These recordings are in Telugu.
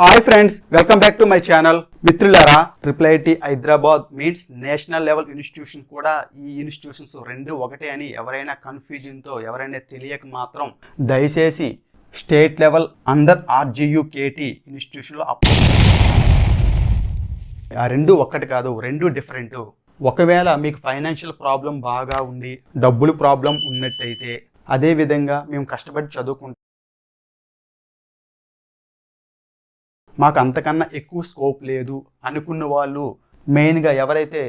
Hi friends welcome back to my channel మిత్రులారా triple IT Hyderabad means national level institution కూడా ఈ ఇన్స్టిట్యూషన్స్ రెండు ఒకటే అని ఎవరైనా కన్ఫ్యూజన్తో ఎవరైనా తెలియక మాత్రం దయచేసి state level under RGU KT ఇన్స్టిట్యూషన్లో up ఆ రెండు ఒక్కటి కాదు రెండు డిఫరెంట్ ఒకవేళ మీకు ఫైనాన్షియల్ ప్రాబ్లం బాగా ఉండి డబ్బులు ప్రాబ్లం ఉన్నట్టయితే అదే విధంగా మేము కష్టపడి చదువుకుంటాం. మాకు అంతకన్నా ఎక్కువ స్కోప్ లేదు అనుకున్న వాళ్ళు మెయిన్గా ఎవరైతే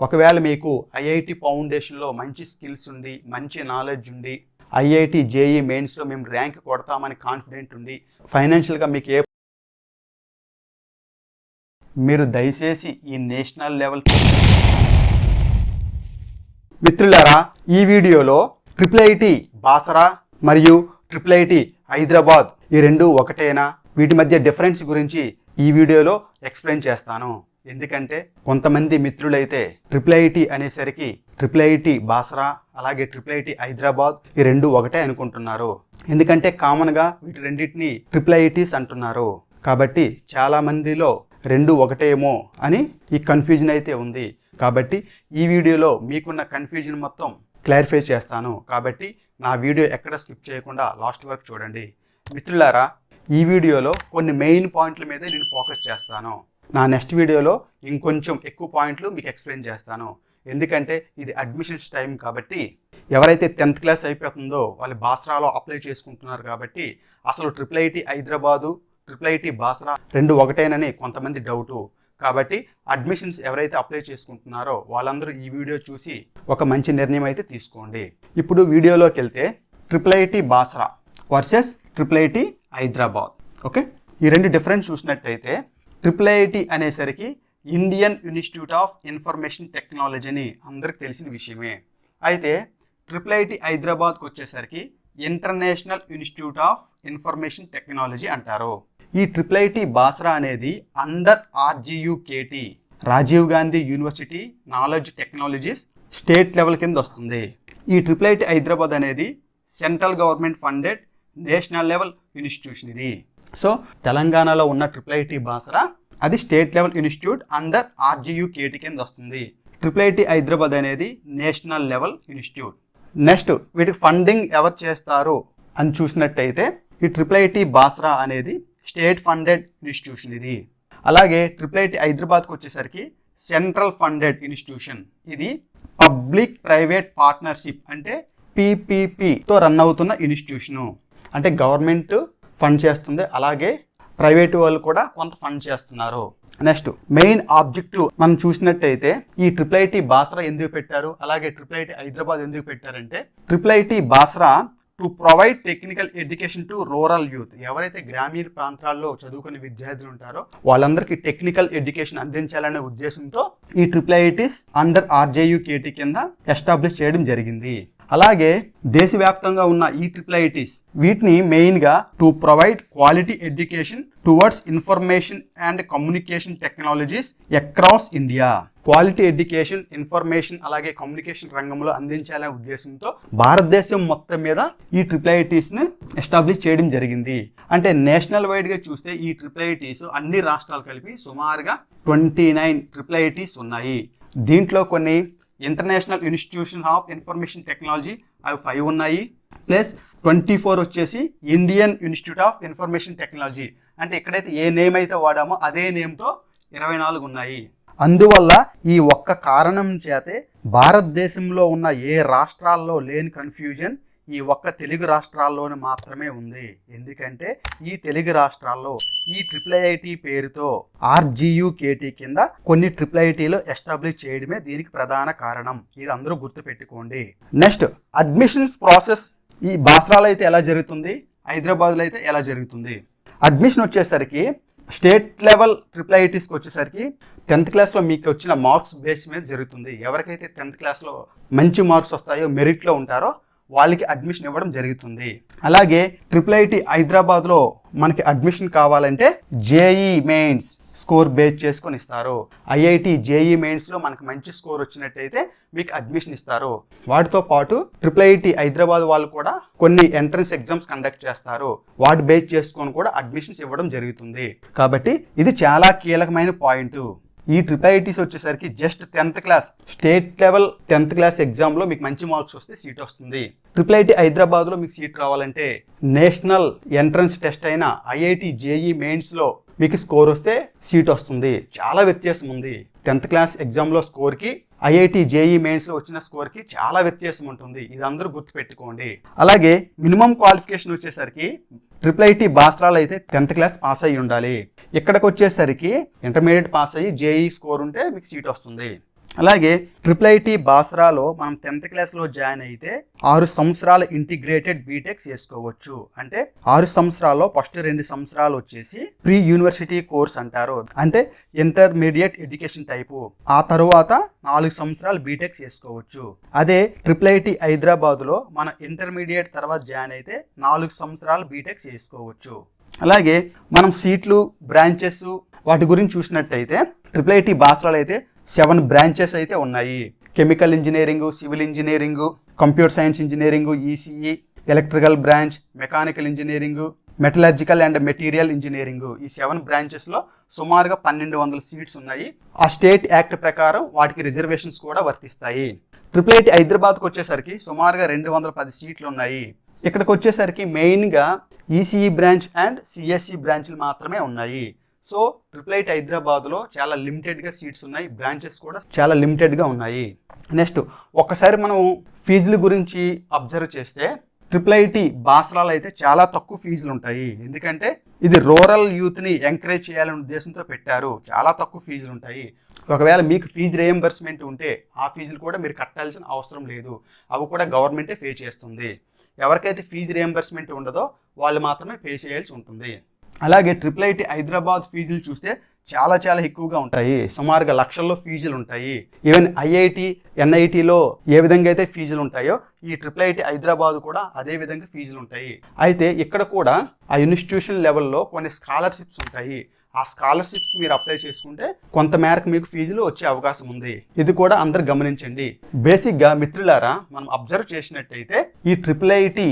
ఒకవేళ మీకు ఐఐటి ఫౌండేషన్లో మంచి స్కిల్స్ ఉండి మంచి నాలెడ్జ్ ఉండి ఐఐటి జేఈ మెయిన్స్లో మేము ర్యాంక్ కొడతామని కాన్ఫిడెంట్ ఉండి ఫైనాన్షియల్గా మీకు ఏ మీరు దయచేసి ఈ నేషనల్ లెవెల్ మిత్రులారా ఈ వీడియోలో ట్రిపుల్ ఐటి బాసరా మరియు ట్రిపుల్ ఐటి హైదరాబాద్. ఈ రెండు ఒకటేనా? వీటి మధ్య డిఫరెన్స్ గురించి ఈ వీడియోలో ఎక్స్ప్లెయిన్ చేస్తాను. ఎందుకంటే కొంతమంది మిత్రులైతే ట్రిపుల్ ఐటి అనేసరికి ట్రిపుల్ ఐటి బాసరా అలాగే ట్రిపుల్ ఐటి హైదరాబాద్ ఈ రెండు ఒకటే అనుకుంటున్నారు. ఎందుకంటే కామన్గా వీటి రెండింటిని ట్రిపుల్ ఐటీస్ అంటున్నారు. కాబట్టి చాలా మందిలో రెండు ఒకటేమో అని ఈ కన్ఫ్యూజన్ అయితే ఉంది. కాబట్టి ఈ వీడియోలో మీకున్న కన్ఫ్యూజన్ మొత్తం క్లారిఫై చేస్తాను. కాబట్టి నా వీడియో ఎక్కడ స్కిప్ చేయకుండా లాస్ట్ వరకు చూడండి. మిత్రులారా ఈ వీడియోలో కొన్ని మెయిన్ పాయింట్ల మీదే నేను ఫోకస్ చేస్తాను. నా నెక్స్ట్ వీడియోలో ఇంకొంచెం ఎక్కువ పాయింట్లు మీకు ఎక్స్ప్లెయిన్ చేస్తాను. ఎందుకంటే ఇది అడ్మిషన్స్ టైం కాబట్టి ఎవరైతే టెన్త్ క్లాస్ అయిపోతుందో వాళ్ళు బాసరాలో అప్లై చేసుకుంటున్నారు కాబట్టి అసలు triple IT Hyderabad triple IT Basara రెండు ఒకటేనని కొంతమంది డౌటు. కాబట్టి అడ్మిషన్స్ ఎవరైతే అప్లై చేసుకుంటున్నారో వాళ్ళందరూ ఈ వీడియో చూసి ఒక మంచి నిర్ణయం అయితే తీసుకోండి. ఇప్పుడు వీడియోలోకి వెళ్తే triple IT Basara versus triple IT Hyderabad. Okay? ఈ రెండు డిఫరెన్స్ చూసినట్టయితే ట్రిపుల్ ఐటీ అనేసరికి Indian Institute of Information Technology అని అందరికి తెలిసిన విషయమే. అయితే ట్రిపుల్ ఐటీ హైదరాబాద్కి వచ్చేసరికి International Institute of Information Technology అంటారు. ఈ ట్రిపుల్ ఐటీ బాసరా అనేది under RGUKT Rajiv Gandhi university knowledge technologies state level కింద వస్తుంది. ఈ ట్రిపుల్ ఐటీ హైదరాబాద్ అనేది central government funded national level institution ఇది. సో తెలంగాణలో ఉన్న ట్రిపుల్ ఐటీ బాసరా అది state level institute under RGUKT కింద వస్తుంది. ట్రిపుల్ ఐటీ హైదరాబాద్ అనేది నేషనల్ లెవెల్ ఇన్స్టిట్యూట్. నెక్స్ట్ వీటికి ఫండింగ్ ఎవరు చేస్తారు అని చూసినట్టయితే ఈ ట్రిపుల్ ఐటీ బాసరా అనేది స్టేట్ ఫండెడ్ ఇన్స్టిట్యూషన్ ఇది. అలాగే ట్రిపుల్ ఐటీ హైదరాబాద్కి వచ్చేసరికి సెంట్రల్ ఫండెడ్ ఇన్స్టిట్యూషన్ ఇది. పబ్లిక్ ప్రైవేట్ పార్ట్నర్షిప్ అంటే పీపీపీతో రన్ అవుతున్న ఇన్స్టిట్యూషను. అంటే గవర్నమెంట్ ఫండ్ చేస్తుంది. అలాగే ప్రైవేట్ వాళ్ళు కూడా కొంత ఫండ్ చేస్తున్నారు. నెక్స్ట్ మెయిన్ ఆబ్జెక్టివ్ మనం చూసినట్టయితే ఈ ట్రిపుల్ ఐటీ బాసరా ఎందుకు పెట్టారు? అలాగే ట్రిపుల్ ఐటీ హైదరాబాద్ ఎందుకు పెట్టారంటే triple IT Basara to provide technical education to rural youth ఎవరైతే గ్రామీణ ప్రాంతాల్లో చదువుకునే విద్యార్థులు ఉంటారో వాళ్ళందరికీ టెక్నికల్ ఎడ్యుకేషన్ అందించాలనే ఉద్దేశంతో ఈ ట్రిపుల్ ఐటీస్ అండర్ ఆర్జేయుకేటీ కింద ఎస్టాబ్లిష్ చేయడం జరిగింది. అలాగే దేశవ్యాప్తంగా ఉన్న ఈ ట్రిపుల్ ఐటీస్ వీటిని మెయిన్గా to provide quality education towards information and communication technologies across India quality education information అలాగే కమ్యూనికేషన్ రంగంలో అందించాలనే ఉద్దేశంతో భారతదేశం మొత్తం మీద ఈ ట్రిపుల్ ఐటీస్ని ఎస్టాబ్లిష్ చేయడం జరిగింది. అంటే నేషనల్ వైడ్గా చూస్తే ఈ ట్రిపుల్ ఐటీస్ అన్ని రాష్ట్రాలు కలిపి సుమారుగా ట్వంటీ నైన్ ట్రిపుల్ ఐటీస్ ఉన్నాయి. దీంట్లో కొన్ని international institution of information technology అవి ఫైవ్ ఉన్నాయి. ప్లస్ ట్వంటీ ఫోర్ వచ్చేసి Indian Institute of Information Technology అంటే ఎక్కడైతే ఏ నేమ్ అయితే వాడామో అదే నేమ్తో ఇరవై నాలుగు ఉన్నాయి. అందువల్ల ఈ ఒక్క కారణం చేతే భారతదేశంలో ఉన్న ఏ రాష్ట్రాల్లో లేని కన్ఫ్యూజన్ ఈ ఒక్క తెలుగు రాష్ట్రాల్లోనే మాత్రమే ఉంది. ఎందుకంటే ఈ తెలుగు రాష్ట్రాల్లో ఈ ట్రిపుల్ ఐఐటి పేరుతో ఆర్జీయుకేటీ కింద కొన్ని ట్రిపుల్ ఐటీలు ఎస్టాబ్లిష్ చేయడమే దీనికి ప్రధాన కారణం. ఇది అందరూ గుర్తుపెట్టుకోండి. నెక్స్ట్ అడ్మిషన్స్ ప్రాసెస్ ఈ బాస్రాలో అయితే ఎలా జరుగుతుంది? హైదరాబాద్లో అయితే ఎలా జరుగుతుంది? అడ్మిషన్ వచ్చేసరికి స్టేట్ లెవెల్ ట్రిపుల్ ఐటీస్కి వచ్చేసరికి టెన్త్ క్లాస్లో మీకు వచ్చిన మార్క్స్ బేస్ మీద జరుగుతుంది. ఎవరికైతే టెన్త్ క్లాస్లో మంచి మార్క్స్ వస్తాయో మెరిట్లో ఉంటారో వాళ్ళకి అడ్మిషన్ ఇవ్వడం జరుగుతుంది. అలాగే ట్రిపుల్ ఐటీ హైదరాబాద్లో మనకి అడ్మిషన్ కావాలంటే జేఈ మెయిన్స్ స్కోర్ బేస్ చేసుకొని ఇస్తారు. ఐఐటి జేఈ మెయిన్స్లో మనకు మంచి స్కోర్ వచ్చినట్టయితే మీకు అడ్మిషన్ ఇస్తారు. వాటితో పాటు ట్రిపుల్ ఐటి హైదరాబాద్ వాళ్ళు కూడా కొన్ని ఎంట్రన్స్ ఎగ్జామ్స్ కండక్ట్ చేస్తారు. వాటి బేస్ చేసుకొని కూడా అడ్మిషన్స్ ఇవ్వడం జరుగుతుంది. కాబట్టి ఇది చాలా కీలకమైన పాయింట్ ఈ ట్రిపుల్ ఐటీస్ వచ్చేసరికి just tenth class state level tenth class ఎగ్జామ్లో మీకు మంచి మార్క్స్ వస్తే సీట్ వస్తుంది. ట్రిపుల్ ఐటీ హైదరాబాద్లో మీకు సీట్ రావాలంటే నేషనల్ ఎంట్రన్స్ టెస్ట్ అయిన ఐఐటి జేఈ మెయిన్స్లో మీకు స్కోర్ వస్తే సీట్ వస్తుంది. చాలా వ్యత్యాసం ఉంది. టెన్త్ క్లాస్ ఎగ్జామ్లో స్కోర్కి ఐఐటి జేఈ మెయిన్స్లో వచ్చిన స్కోర్కి చాలా వ్యత్యాసం ఉంటుంది. ఇది అందరూ గుర్తుపెట్టుకోండి. అలాగే మినిమం క్వాలిఫికేషన్ వచ్చేసరికి ట్రిపుల్ ఐటీ బాస్రాలు అయితే టెన్త్ క్లాస్ పాస్ అయ్యి ఉండాలి. ఇక్కడికి వచ్చేసరికి ఇంటర్మీడియట్ పాస్ అయ్యి జేఈ స్కోర్ ఉంటే మీకు సీట్ వస్తుంది. అలాగే ట్రిపుల్ ఐటీ బాస్రాలో మనం టెన్త్ క్లాస్లో జాయిన్ అయితే ఆరు సంవత్సరాల ఇంటిగ్రేటెడ్ బీటెక్ చేసుకోవచ్చు. అంటే ఆరు సంవత్సరాల్లో ఫస్ట్ రెండు సంవత్సరాలు వచ్చేసి ప్రీ యూనివర్సిటీ కోర్స్ అంటారు. అంటే ఇంటర్మీడియట్ ఎడ్యుకేషన్ టైపు. ఆ తరువాత నాలుగు సంవత్సరాలు బీటెక్ చేసుకోవచ్చు. అదే ట్రిపుల్ ఐటీ హైదరాబాద్లో మన ఇంటర్మీడియట్ తర్వాత జాయిన్ అయితే నాలుగు సంవత్సరాలు బీటెక్ చేసుకోవచ్చు. అలాగే మనం సీట్లు బ్రాంచెస్ వాటి గురించి చూసినట్టయితే ట్రిపుల్ ఐటీ బాస్రాలు అయితే సెవెన్ బ్రాంచెస్ అయితే ఉన్నాయి. Chemical engineering civil engineering computer science engineering ECE electrical branch mechanical engineering metallurgical and material engineering ఈ సెవెన్ బ్రాంచెస్లో సుమారుగా పన్నెండు వందల సీట్స్ ఉన్నాయి. ఆ స్టేట్ యాక్ట్ ప్రకారం వాటికి రిజర్వేషన్స్ కూడా వర్తిస్తాయి. ట్రిపుల్ ఐటీ హైదరాబాద్కి వచ్చేసరికి సుమారుగా రెండు వందల పది సీట్లు ఉన్నాయి. ఇక్కడికి వచ్చేసరికి మెయిన్గా ఈసీఈ బ్రాంచ్ అండ్ సిఎస్ఈ బ్రాంచ్లు మాత్రమే ఉన్నాయి. సో ట్రిపుల్ ఎయిట్ హైదరాబాద్లో చాలా లిమిటెడ్గా సీట్స్ ఉన్నాయి. బ్రాంచెస్ కూడా చాలా లిమిటెడ్గా ఉన్నాయి. నెక్స్ట్ ఒక్కసారి మనం ఫీజుల గురించి అబ్జర్వ్ చేస్తే ట్రిపుల్ ఐటీ బాసరాలు అయితే చాలా తక్కువ ఫీజులు ఉంటాయి. ఎందుకంటే ఇది రూరల్ యూత్ని ఎంకరేజ్ చేయాలనే ఉద్దేశంతో పెట్టారు. చాలా తక్కువ ఫీజులు ఉంటాయి. ఒకవేళ మీకు ఫీజు రియంబర్స్మెంట్ ఉంటే ఆ ఫీజులు కూడా మీరు కట్టాల్సిన అవసరం లేదు. అవి కూడా గవర్నమెంటే పే చేస్తుంది. ఎవరికైతే ఫీజు రియంబర్స్మెంట్ ఉండదో వాళ్ళు మాత్రమే పే చేయాల్సి ఉంటుంది. అలాగే ట్రిపుల్ ఐటీ హైదరాబాద్ ఫీజులు చూస్తే చాలా చాలా ఎక్కువగా ఉంటాయి. సుమారుగా లక్షల్లో ఫీజులు ఉంటాయి. ఈవెన్ ఐఐటి ఎన్ఐటిలో ఏ విధంగా అయితే ఫీజులు ఉంటాయో ఈ ట్రిపుల్ ఐటీ హైదరాబాద్ కూడా అదే విధంగా ఫీజులు ఉంటాయి. అయితే ఇక్కడ కూడా ఆ ఇన్స్టిట్యూషన్ లెవెల్లో కొన్ని స్కాలర్షిప్స్ ఉంటాయి. ఆ స్కాలర్షిప్స్ మీరు అప్లై చేసుకుంటే కొంత మేరకు మీకు ఫీజులు వచ్చే అవకాశం ఉంది. ఇది కూడా అందరు గమనించండి. బేసిక్గా మిత్రులారా మనం అబ్జర్వ్ చేసినట్టయితే ఈ ట్రిపుల్ ఐటి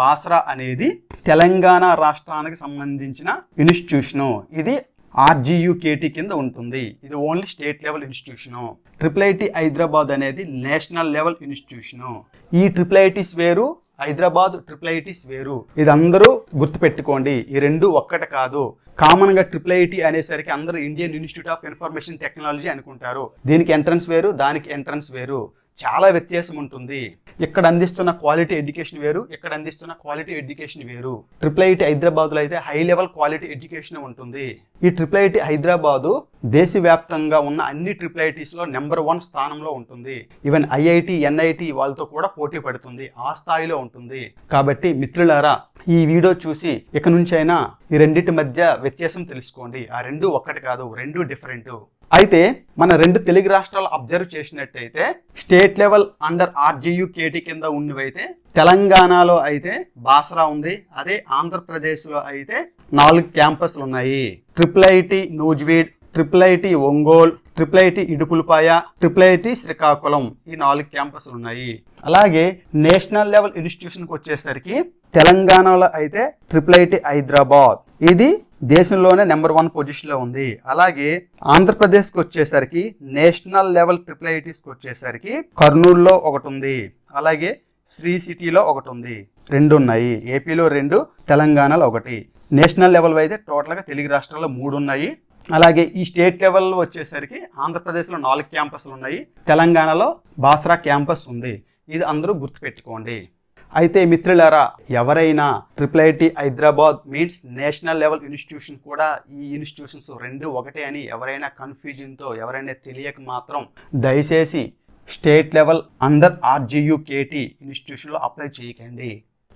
బాసరా అనేది తెలంగాణ రాష్ట్రానికి సంబంధించిన ఇన్స్టిట్యూషను. ఇది ఆర్జీయుకేటీ కింద ఉంటుంది. ఇది only state level institution. Triple IT Hyderabad అనేది నేషనల్ లెవెల్ ఇన్స్టిట్యూషను. ఈ ట్రిపుల్ ఐటీస్ వేరు హైదరాబాద్ ట్రిపుల్ ఐటీస్ వేరు. ఇది అందరూ గుర్తుపెట్టుకోండి ఈ రెండు ఒక్కటి కాదు. కామన్గా ట్రిపుల్ ఐటీ అనేసరికి అందరూ Indian Institute of Information Technology అనుకుంటారు. దీనికి ఎంట్రన్స్ వేరు దానికి ఎంట్రన్స్ వేరు. చాలా వ్యత్యాసం ఉంటుంది ఇక్కడ అందిస్తున్న క్వాలిటీ ఎడ్యుకేషన్ వేరు ఇక్కడ అందిస్తున్న క్వాలిటీ ఎడ్యుకేషన్ వేరు. ట్రిపుల్ ఐటీ హైదరాబాద్లో అయితే హై లెవెల్ క్వాలిటీ ఎడ్యుకేషన్ ఉంటుంది. ఈ ట్రిపుల్ ఐటి హైదరాబాదు దేశవ్యాప్తంగా ఉన్న అన్ని ట్రిపుల్ ఐటీస్లో నెంబర్ వన్ స్థానంలో ఉంటుంది. ఈవెన్ ఐఐటి ఎన్ఐటి వాళ్ళతో కూడా పోటీ పడుతుంది. ఆ స్థాయిలో ఉంటుంది. కాబట్టి మిత్రులారా ఈ వీడియో చూసి ఇక నుంచైనా ఈ రెండింటి మధ్య వ్యత్యాసం తెలుసుకోండి. ఆ రెండు ఒక్కటి కాదు రెండు డిఫరెంట్ అయితే మన రెండు తెలుగు రాష్ట్రాలు అబ్జర్వ్ చేసినట్టయితే state level under RGU KT కింద ఉన్నవైతే తెలంగాణలో అయితే బాసరా ఉంది అదే ఆంధ్రప్రదేశ్లో అయితే నాలుగు క్యాంపస్లు ఉన్నాయి. Triple IT Nuzvid triple IT Ongole triple IT Idupulapaya triple IT Srikakulam ఈ నాలుగు క్యాంపస్లు ఉన్నాయి. అలాగే నేషనల్ లెవెల్ ఇన్స్టిట్యూషన్కి వచ్చేసరికి తెలంగాణలో అయితే ట్రిపుల్ ఐటి హైదరాబాద్. ఇది దేశంలోనే నెంబర్ వన్ పొజిషన్లో ఉంది. అలాగే ఆంధ్రప్రదేశ్కి వచ్చేసరికి నేషనల్ లెవెల్ ట్రిపుల్ ఐటీస్కి వచ్చేసరికి కర్నూలులో ఒకటి ఉంది. అలాగే శ్రీ సిటీలో ఒకటి ఉంది. రెండు ఉన్నాయి. ఏపీలో రెండు తెలంగాణలో ఒకటి. నేషనల్ లెవెల్ అయితే టోటల్గా తెలుగు రాష్ట్రాల్లో మూడు ఉన్నాయి. అలాగే ఈ స్టేట్ లెవెల్లో వచ్చేసరికి ఆంధ్రప్రదేశ్లో నాలుగు క్యాంపస్లు ఉన్నాయి. తెలంగాణలో బాసరా క్యాంపస్ ఉంది. ఇది అందరూ గుర్తుపెట్టుకోండి. అయితే మిత్రులారా ఎవరైనా triple IT Hyderabad means national level institution కూడా ఈ ఇన్స్టిట్యూషన్స్ రెండు ఒకటే అని ఎవరైనా కన్ఫ్యూజన్తో ఎవరైనా తెలియక మాత్రం దయచేసి state level under RGU KT ఇన్స్టిట్యూషన్లో apply చేయకండి.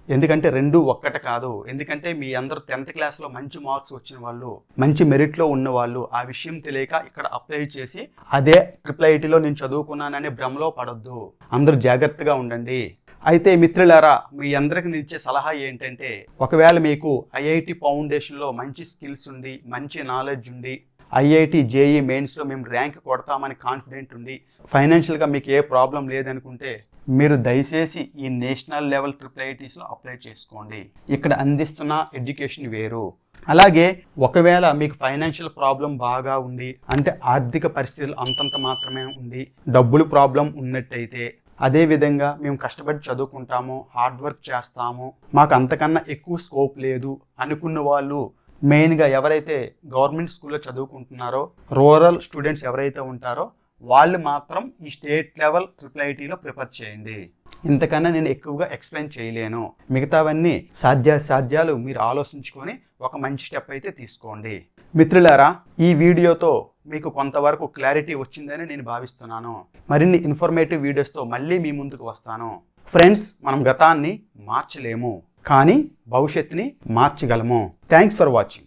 ఎందుకంటే రెండు ఒక్కటి కాదు. ఎందుకంటే మీ అందరూ టెన్త్ క్లాస్లో మంచి మార్క్స్ వచ్చిన వాళ్ళు మంచి మెరిట్లో ఉన్న వాళ్ళు ఆ విషయం తెలియక ఇక్కడ అప్లై చేసి అదే ట్రిపుల్ ఐటీలో నేను చదువుకున్నాననే భ్రమలో పడొద్దు. అందరూ జాగ్రత్తగా ఉండండి. అయితే మిత్రులారా మీ అందరికి నిలిచే సలహా ఏంటంటే ఒకవేళ మీకు ఐఐటి ఫౌండేషన్లో మంచి స్కిల్స్ ఉండి మంచి నాలెడ్జ్ ఉండి ఐఐటి జేఈ మెయిన్స్లో మేము ర్యాంక్ కొడతామని కాన్ఫిడెంట్ ఉంది ఫైనాన్షియల్గా మీకు ఏ ప్రాబ్లం లేదనుకుంటే మీరు దయచేసి ఈ నేషనల్ లెవెల్ ట్రిపుల్ ఐటీస్లో అప్లై చేసుకోండి. ఇక్కడ అందిస్తున్న ఎడ్యుకేషన్ వేరు. అలాగే ఒకవేళ మీకు ఫైనాన్షియల్ ప్రాబ్లం బాగా ఉండి అంటే ఆర్థిక పరిస్థితులు అంతంత మాత్రమే ఉండి డబ్బులు ప్రాబ్లం ఉన్నట్టయితే అదేవిధంగా మేము కష్టపడి చదువుకుంటాము హార్డ్ వర్క్ చేస్తాము మాకు అంతకన్నా ఎక్కువ స్కోప్ లేదు అనుకున్న వాళ్ళు మెయిన్గా ఎవరైతే గవర్నమెంట్ స్కూల్లో చదువుకుంటున్నారో రూరల్ స్టూడెంట్స్ ఎవరైతే ఉంటారో వాళ్ళు మాత్రం ఈ స్టేట్ లెవెల్ ట్రిపుల్ ఐటీలో ప్రిపేర్ చేయండి. ఇంతకన్నా నేను ఎక్కువగా ఎక్స్ప్లెయిన్ చేయలేను. మిగతావన్నీ సాధ్య సాధ్యాలు మీరు ఆలోచించుకొని ఒక మంచి స్టెప్ అయితే తీసుకోండి. మిత్రులారా ఈ వీడియోతో మీకు కొంతవరకు క్లారిటీ వచ్చిందని నేను భావిస్తున్నాను. మరిన్ని ఇన్ఫర్మేటివ్ వీడియోస్తో మళ్ళీ మీ ముందుకు వస్తాను. ఫ్రెండ్స్ మనం గతాన్ని మార్చలేము. కానీ భవిష్యత్తుని మార్చగలము. Thanks for watching